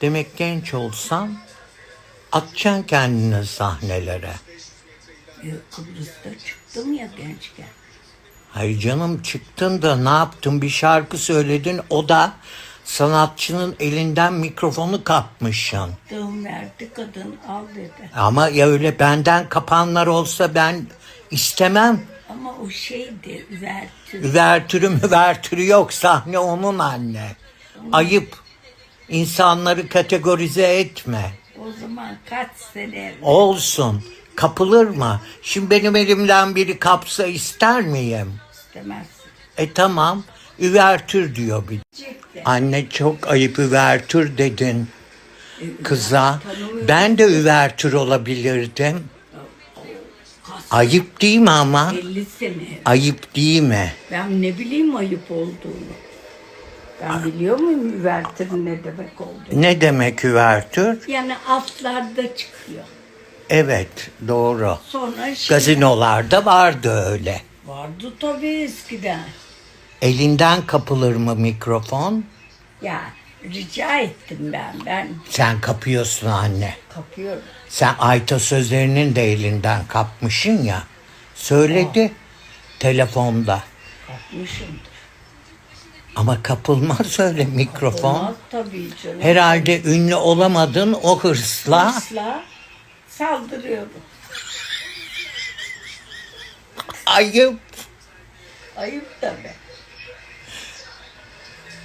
Demek genç olsan atacaksın kendini sahnelere. Kıbrıs'ta çıktım ya gençken. Hayır canım çıktın da ne yaptın bir şarkı söyledin o da sanatçının elinden mikrofonu kapmışsın. Dığım verdi kadın al dedi. Ama ya öyle benden kapanlar olsa ben istemem. Ama o şeydi verdi. Üvertürü müvertürü yok sahne onun anne. Ayıp. İnsanları kategorize etme. O zaman kaç sene evvel. Olsun. Kapılır mı? Şimdi benim elimden biri kapsa ister miyim? istemezsin. E tamam. Üvertür diyor bir. Ciddi. Anne çok ayıp üvertür dedin kıza. Ben de üvertür olabilirdim. Ayıp değil mi ama? 50 sene. Ayıp değil mi? Ben ne bileyim ayıp olduğunu. Ben biliyor muyum üvertirin ne demek olduğunu? Ne demek üvertür? Yani altlarda çıkıyor. Evet doğru. Sonra şey Gazinolarda vardı öyle. vardı tabii eskiden. Elinden kapılır mı mikrofon? Ya rica ettim ben. Ben Sen kapıyorsun anne. kapıyorum. Sen Ayta sözlerinin de elinden kapmışsın ya. Söyledi telefonda. Kapmışımdır. Ama kapılmaz öyle mikrofon. Olmaz tabii canım. Herhalde ünlü olamadın o hırsla. Hırsla saldırıyorum. Ayıp. Ayıp tabii.